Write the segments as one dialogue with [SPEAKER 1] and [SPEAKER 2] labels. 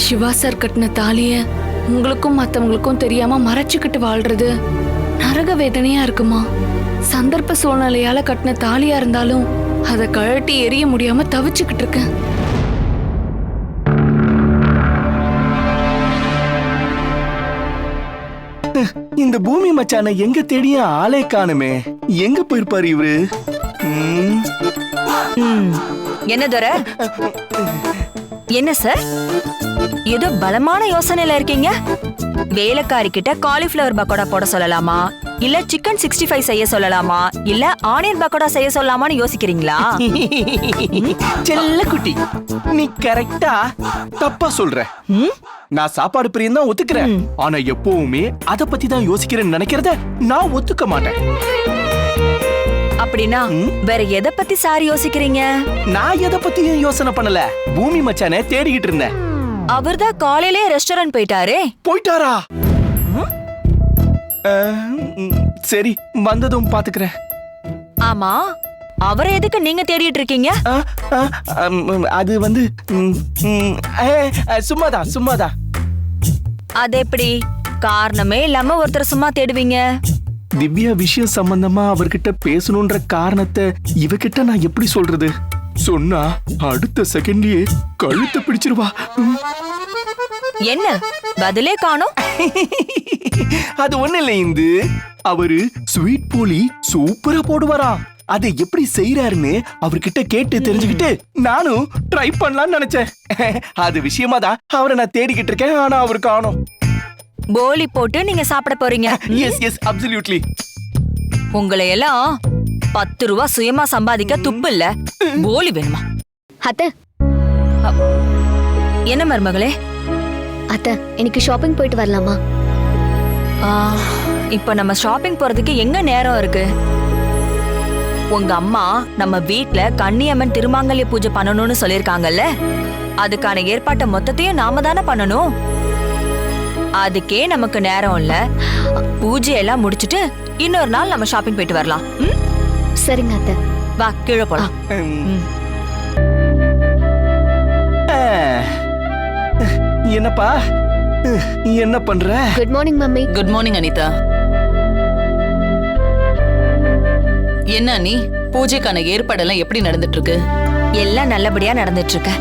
[SPEAKER 1] Siva sir கட்டின தாலிய உங்களுக்கும் மத்தவங்களுக்கும் தெரியாம மறைச்சுக்கிட்டு வாழ்றது நரக வேதனையா இருக்குமா? சந்தர்ப்ப சூழ்நிலையால கட்டின தாலியா இருந்தாலும் அதை கழட்டி எரிய முடியாம தவிச்சுக்கிட்டு இருக்கேன்.
[SPEAKER 2] இந்த பூமி மச்சான எங்க தேடியும் ஆளே காணுமே. எங்க போயிருப்பாரு இவரு.
[SPEAKER 3] என்ன துர? என்ன சார்? ஏதோ பலமான யோசனையில இருக்கீங்க? வேலைக்காரி கிட்ட காலிஃபிளவர் பக்கோடா போட சொல்லலாமா? இல்ல சிக்கன் சிக்ஸ்டி ஃபைவ் செய்ய சொல்லலாமா? இல்ல ஆனியன் பக்கோடா செய்ய சொல்லலாமான்னு யோசிக்கிறீங்களா?
[SPEAKER 2] செல்ல குட்டி நீ கரெக்டா தப்பா சொல்ற? நான் சாப்பாடு பிரியம் தான் ஒத்துக்கிறேன். ஆனா எப்பவுமே அத பத்தி தான் யோசிக்கிறேன்னு நினைக்கிறத நான் ஒத்துக்க மாட்டேன்.
[SPEAKER 3] அப்படின்னா? வேற எதை பத்தி சார் யோசிக்கிறீங்க?
[SPEAKER 2] நான் எதை பத்தியும் யோசனை பண்ணல. பூமி மச்சானை தேடிக்கிட்டு இருந்தேன்.
[SPEAKER 3] அவர்தான் காலையிலே ரெஸ்டாரண்ட் போயிட்டாரே.
[SPEAKER 2] போயிட்டாரா? சரி வந்ததும் பாத்துக்கிறேன்.
[SPEAKER 3] ஆமா அவரை எதுக்கு நீங்க தேடிட்டு இருக்கீங்க?
[SPEAKER 2] அது வந்து சும்மாதான் சும்மாதான்
[SPEAKER 3] அது எப்படி? காரணமே இல்லாம ஒருத்தர் சும்மா தேடுவீங்க.
[SPEAKER 2] திவ்யா விஷயம் சம்பந்தமா அவர்கிட்ட பேசணுன்ற காரணத்தை இவகிட்ட நான் எப்படி சொல்றது? சொன்னா அடுத்த செகண்ட்லயே கழுத்தை பிடிச்சிருவா.
[SPEAKER 3] என்ன? பதிலே காணோம்.
[SPEAKER 2] அது ஒண்ணு இல்ல இந்து. அவரு ஸ்வீட் போலி சூப்பரா போடுவாரா. அதை எப்படி செய்யறாருன்னு அவர்கிட்ட கேட்டு தெரிஞ்சுக்கிட்டு நானும் ட்ரை பண்ணலாம்னு நினைச்சேன். அது விஷயமா தான் அவரை நான் தேடிக்கிட்டு இருக்கேன் ஆனா அவர் காணோம்.
[SPEAKER 3] போலி போட்டு நீங்க சாப்பிட போறீங்க.
[SPEAKER 2] எஸ் எஸ் அப்சல்யூட்லி
[SPEAKER 3] உங்களை எல்லாம் பத்து ரூபா சுயமா சம்பாதிக்க துப்பு இல்ல. போலி வேணுமா?
[SPEAKER 4] அத்தை.
[SPEAKER 3] என்ன மருமகளே?
[SPEAKER 4] அத்தை இன்னைக்கு ஷாப்பிங் போயிட்டு வரலாமா?
[SPEAKER 3] ஆ, இப்ப நம்ம ஷாப்பிங் போறதுக்கு எங்க நேரம் இருக்கு? உங்க அம்மா நம்ம வீட்ல கன்னியம்மன் திருமாங்கல்ய பூஜை பண்ணணும்னு சொல்லிருக்காங்கல்ல அதுக்கான ஏற்பாட்டை மொத்தத்தையும் நாம தானே பண்ணணும்? அதுக்கே நமக்கு நேரம் இல்ல. பூஜை எல்லாம் முடிச்சிட்டு இன்னொரு நாள் நம்ம ஷாப்பிங் போயிட்டு வரலாம். ம்?
[SPEAKER 4] சரிங்க அத்தை.
[SPEAKER 3] வா கீழே போலாம்.
[SPEAKER 2] என்னப்பா? என்ன பண்ற?
[SPEAKER 4] Good morning mummy.
[SPEAKER 5] Good morning Anitha. என்ன நீ பூஜைக்கான ஏற்பாடெல்லாம் எப்படி நடந்துட்டு இருக்கு
[SPEAKER 3] எல்லாம் நல்லபடியா நடந்துட்டு இருக்கு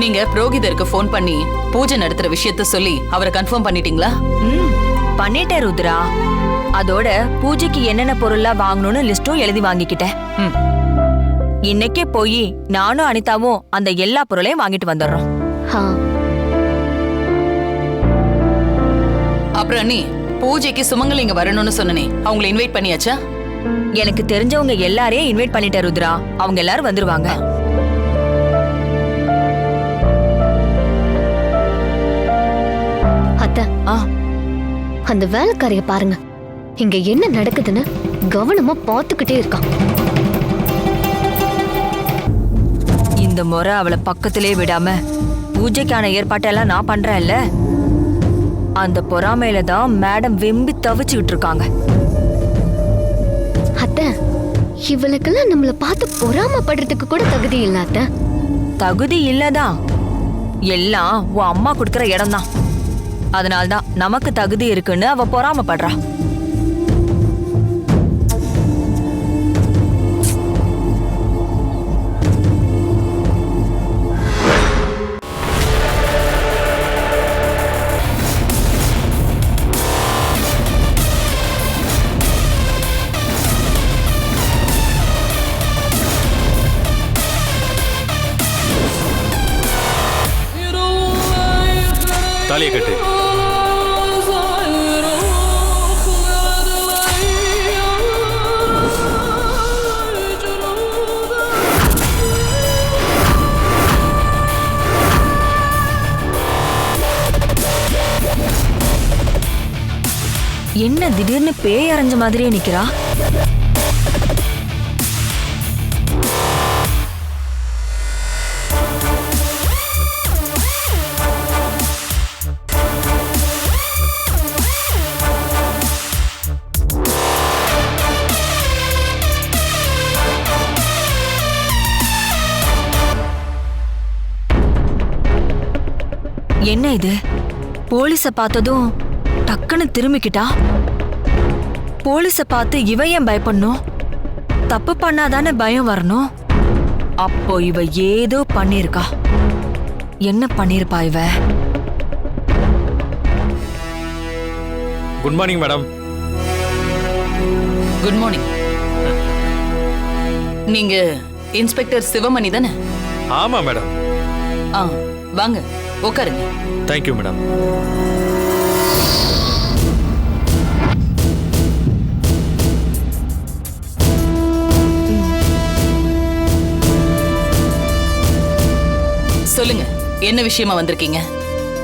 [SPEAKER 5] நீங்க புரோகிதருக்கு ஃபோன் பண்ணி பூஜை நடத்துற விஷயத்த சொல்லி அவரை கன்ஃபார்ம் பண்ணிட்டீங்களா?
[SPEAKER 3] ம், பண்ணிட்டேன் ருத்ரா. அதோட பூஜைக்கு என்னென்ன பொருள்லாம் வாங்கணும்னு லிஸ்டும் எழுதி வாங்கிக்கிட்டேன்.
[SPEAKER 5] ம்.
[SPEAKER 3] இன்னைக்கே போய் நானும் அனிதாவும் அந்த எல்லா பொருளையும் வாங்கிட்டு வந்துடுறோம்.
[SPEAKER 4] ஹா
[SPEAKER 5] அப்புறம் நீ பூஜைக்கு சுமங்கலிங்க வரணும்னு சொன்னனே அவங்கள இன்வைட் பண்ணியாச்சா?
[SPEAKER 3] எனக்கு தெரிஞ்சவங்க எல்லாரையும் இன்வைட் பண்ணிட்டேன் ருத்ரா. அவங்க எல்லாரும் வந்துருவாங்க.
[SPEAKER 4] அத்தை
[SPEAKER 3] ஆ.
[SPEAKER 4] அந்த வேலைக்காரிய பாருங்க. இங்க என்ன நடக்குதுன்னு கவனமா பார்த்துக்கிட்டே இருக்கான்.
[SPEAKER 3] இந்த முறை அவளை பக்கத்திலே விடாம பூஜைக்கான ஏற்பாட்டெல்லாம் நான் பண்றேன்ல. அந்த பொறாமையில தான் மேடம் வெம்பி தவிச்சுக்கிட்டு இருக்காங்க.
[SPEAKER 4] அத்தை இவளுக்கெல்லாம் நம்மள பார்த்து பொறாமப்படுறதுக்கு கூட தகுதி இல்ல அத்தை.
[SPEAKER 3] தகுதி இல்லதான். எல்லாம் உன் அம்மா கொடுக்கற இடம்தான். அதனால்தான் நமக்கு தகுதி இருக்குன்னு அவ பொறாமப்படுறா.
[SPEAKER 6] தாலியை கட்டு.
[SPEAKER 3] என்ன திடீர்னு பேய் அரைஞ்ச மாதிரியே நிக்கிறா? என்ன இது? போலீஸ பார்த்ததும் டக்குன்னு திரும்பிக்கிட்டா? போலீஸ பார்த்து இவ ஏன் பயப்படணும்? தப்பு பண்ணாதானே பயம் வரணும்? அப்போ இவ ஏதோ பண்ணிருக்கா என்ன பண்ணிருப்பா இவ?
[SPEAKER 6] Good morning madam
[SPEAKER 5] good morning நீங்க இன்ஸ்பெக்டர் சிவமணி தானே?
[SPEAKER 6] ஆமா மேடம்
[SPEAKER 5] ஆ வாங்க. உட்காருங்க.
[SPEAKER 6] தேங்க்யூ மேடம்
[SPEAKER 5] சொல்லுங்க என்ன விஷயமா வந்திருக்கீங்க?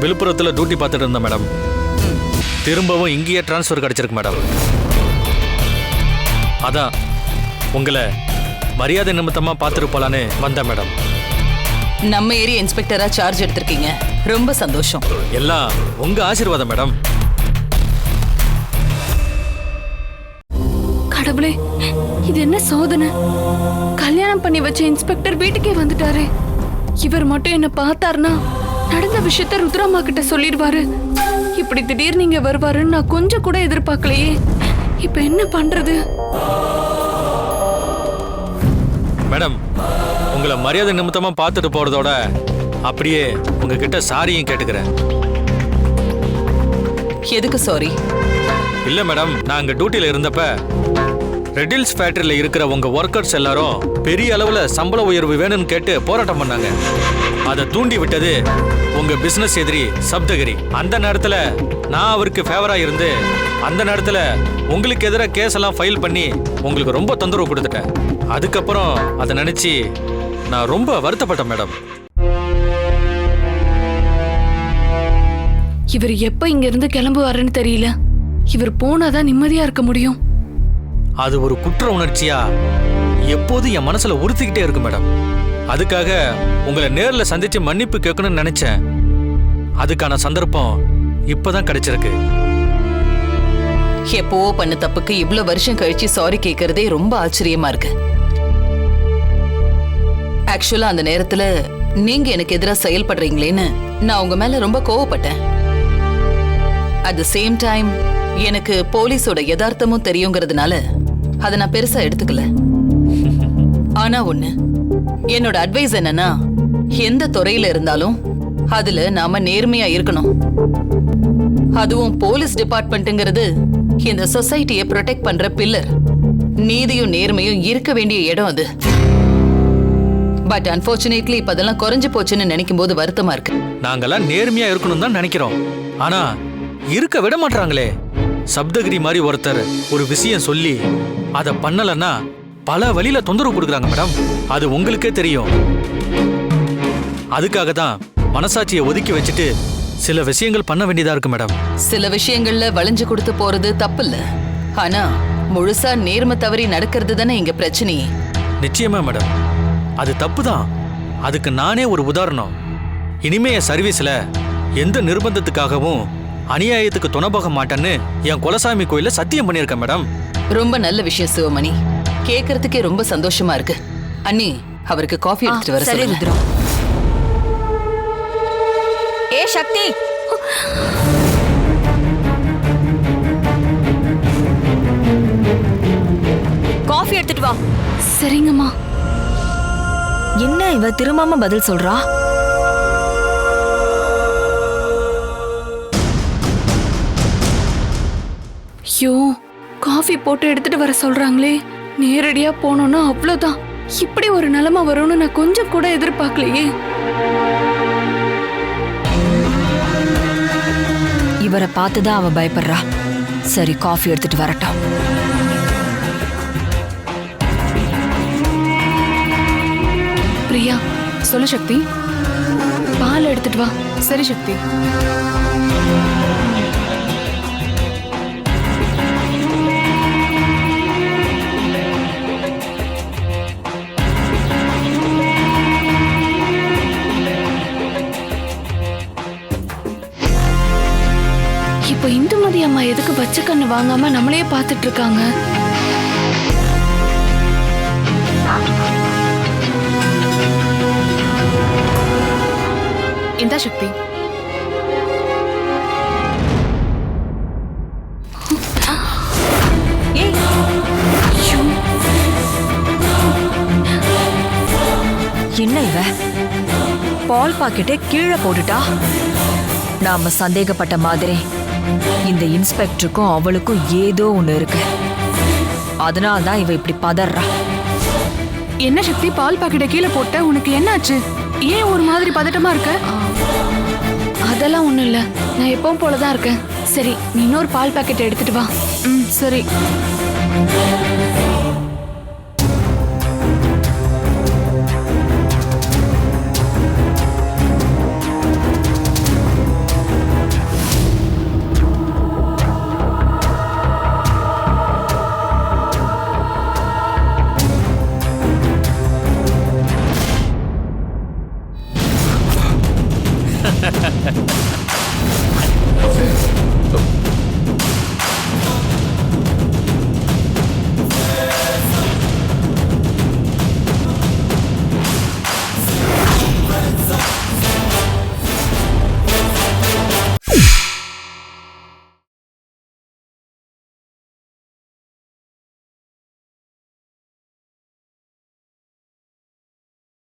[SPEAKER 6] விழுப்புரத்துல டியூட்டி பார்த்துட்டு இருந்தேன் மேடம் திரும்பவும் இங்கேயே ட்ரான்ஸ்ஃபர் கிடைச்சிருக்கு மேடம் அதான் உங்களை மரியாதை நிமித்தமா பார்த்துட்டு போலான்னு வந்தேன் மேடம்
[SPEAKER 5] நம்ம ஏரியா இன்ஸ்பெக்டரா சார்ஜ் எடுத்திருக்கீங்க. ரொம்ப சந்தோஷம்.
[SPEAKER 6] எல்லாம் உங்க ஆசீர்வாதம் மேடம்.
[SPEAKER 1] கடவுளே இது என்ன சோதனை? கல்யாணம் பண்ணி வச்ச இன்ஸ்பெக்டர் வீட்டுக்கே வந்துட்டாரே. இவர் மட்டும் என்ன பார்த்தாருனா நடந்த விஷயத்த ருத்ராமா கிட்ட சொல்லிடுவாரு. இப்படி திடீர்னு நீங்க வருவாருன்னு நான் கொஞ்சம் கூட எதிர்பார்க்கலையே. இப்ப என்ன பண்றது?
[SPEAKER 6] மேடம் உங்களை மரியாதை நிமித்தமா பார்த்துட்டு போறதோட அப்படியே உங்ககிட்ட சாரியும் கேட்டுக்கிறேன்.
[SPEAKER 5] எதுக்கு சாரி
[SPEAKER 6] இல்ல மேடம் நான் அங்க டியூட்டில இருந்தப்ப ரெட்டில்ஸ் ஃபேக்டரியில இருக்கிற உங்க ஒர்க்கர்ஸ் எல்லாரும் பெரிய அளவுல சம்பள உயர்வு வேணும்னு கேட்டு போராட்டம் பண்ணாங்க. அதை தூண்டி விட்டது உங்க பிசினஸ் எதிரி சப்தகிரி. அந்த நேரத்துல நான் அவருக்கு ஃபேவரா இருந்து அந்த நேரத்துல உங்களுக்கு எதிராக கேஸ் எல்லாம் ஃபைல் பண்ணி உங்களுக்கு ரொம்ப தொந்தரவு கொடுத்துட்டேன். அதுக்கப்புறம் அதை நினைச்சு நான் ரொம்ப வருத்தப்பட்டேன் மேடம்.
[SPEAKER 1] இவர் எப்ப இங்க இருந்து கிளம்புவாருன்னு தெரியல. இவர் போனாதான் நிம்மதியா இருக்க முடியும்.
[SPEAKER 6] அது ஒரு குற்ற உணர்ச்சியா? எப்போதும் என் மனசுல உறுத்திக்கிட்டே இருக்கு மேடம். அதுக்காக உங்களை நேர்ல சந்திச்சு மன்னிப்பு கேட்கணும்னு நினைச்சேன். அதுக்கான சந்தர்ப்பம் இப்பதான் கிடைச்சிருக்கு.
[SPEAKER 5] எப்பவோ பண்ண தப்புக்கு இவ்ளோ வருஷம் கழிச்சு சாரி கேக்குறதே ரொம்ப ஆச்சரியமா இருக்கு. ஆக்சுவலா அந்த நேரத்துல நீங்க எனக்கு எதிராக செயல்படுறீங்களேன்னு நான் உங்க மேல ரொம்ப கோவப்பட்டேன். அட் த சேம் டைம் எனக்கு போலீஸோட யதார்த்தமும் தெரியுங்கிறதுனால அதை நான் பெருசா எடுத்துக்கல. ஆனா ஒண்ணு என்னோட அட்வைஸ் என்னன்னா எந்த துறையில இருந்தாலும் அதுல நாம நேர்மையா இருக்கணும். அதுவும் போலீஸ் டிபார்ட்மெண்ட்ங்கிறது இந்த சொசைட்டியை ப்ரொடெக்ட் பண்ற பில்லர் நீதியும் நேர்மையும் இருக்க வேண்டிய இடம் அது. பட் அன்பார்ச்சுனேட்லி இப்ப அதெல்லாம் குறைஞ்சு போச்சுன்னு நினைக்கும் போது வருத்தமா இருக்கு.
[SPEAKER 6] நாங்கெல்லாம் நேர்மையா இருக்கணும் தான் நினைக்கிறோம். ஆனா இருக்க விட மாட்டாங்களே சப்தகிரி மாதிரி ஒருத்தர் ஒரு விஷயம் சொல்லி அதை பண்ணலன்னா பல வழியில தொந்தரவு கொடுக்குறாங்க மேடம். அது உங்களுக்கே தெரியும். அதுக்காக தான் மனசாட்சியை ஒதுக்கி வச்சுட்டு சில விஷயங்கள் பண்ண வேண்டியதா இருக்கு மேடம்.
[SPEAKER 5] சில விஷயங்கள்ல வளைஞ்சு கொடுத்து போறது தப்பு இல்ல ஆனா முழுசா நேர்மை தவறி நடக்கிறது தானே இங்க பிரச்சனையே.
[SPEAKER 6] நிச்சயமா மேடம். அது தப்பு தான் அதுக்கு நானே ஒரு உதாரணம். இனிமே என் சர்வீஸ்ல எந்த நிர்பந்தத்துக்காகவும் அநியாயத்துக்கு துணை போக மாட்டேன்னு என் குலசாமி கோயில சத்தியம் பண்ணியிருக்கேன் மேடம்.
[SPEAKER 5] ரொம்ப நல்ல விஷயம் சிவமணி. கேக்குறதுக்கே ரொம்ப சந்தோஷமா இருக்கு. அண்ணி அவருக்கு காஃபி எடுத்துட்டு வர
[SPEAKER 3] சரி
[SPEAKER 5] சொல்லுங்க.
[SPEAKER 3] ஏ சக்தி! காஃபி எடுத்துட்டு வா.
[SPEAKER 1] சரிங்கம்மா.
[SPEAKER 3] என்ன இவ திரும்பாம பதில் சொல்றா?
[SPEAKER 1] ஐயோ காஃபி போட்டு எடுத்துட்டு வர சொல்றாங்களே. நேரடியா போனோம்னா அவ்வளவுதான். இப்படி ஒரு நிலைமை வரும்னு நான் கொஞ்சம் கூட எதிர்பார்க்கலையே.
[SPEAKER 3] இவரை பார்த்துதான் அவ பயப்படுறா. சரி காஃபி எடுத்துட்டு வரட்டும்.
[SPEAKER 1] சொல்லு சக்தி. பால் எடுத்துட்டு வா. சரி சக்தி. இப்போ இந்துமதி அம்மா எதுக்கு பச்சை கண்ணு வாங்காம நம்மளையே பார்த்துட்டு இருக்காங்க? இந்த சக்தி என்ன இவ?
[SPEAKER 3] பால் பாக்கெட்டை கீழே போட்டுட்டா? நாம சந்தேகப்பட்ட மாதிரி. இந்த இன்ஸ்பெக்டருக்கும் அவளுக்கும் ஏதோ ஒண்ணு இருக்கு. அதனால தான் இவ இப்படி பதறா.
[SPEAKER 7] என்ன சக்தி பால் பாக்கெட்டை கீழே போட்ட உனக்கு என்னாச்சு? ஏன் ஒரு மாதிரி பதட்டமா இருக்க?
[SPEAKER 1] அதெல்லாம் ஒண்ணும் இல்ல. நான் எப்பவும் போலதான் இருக்கேன். சரி நீ இன்னொரு பால் பாக்கெட் எடுத்துட்டு வா.
[SPEAKER 7] ம் சரி.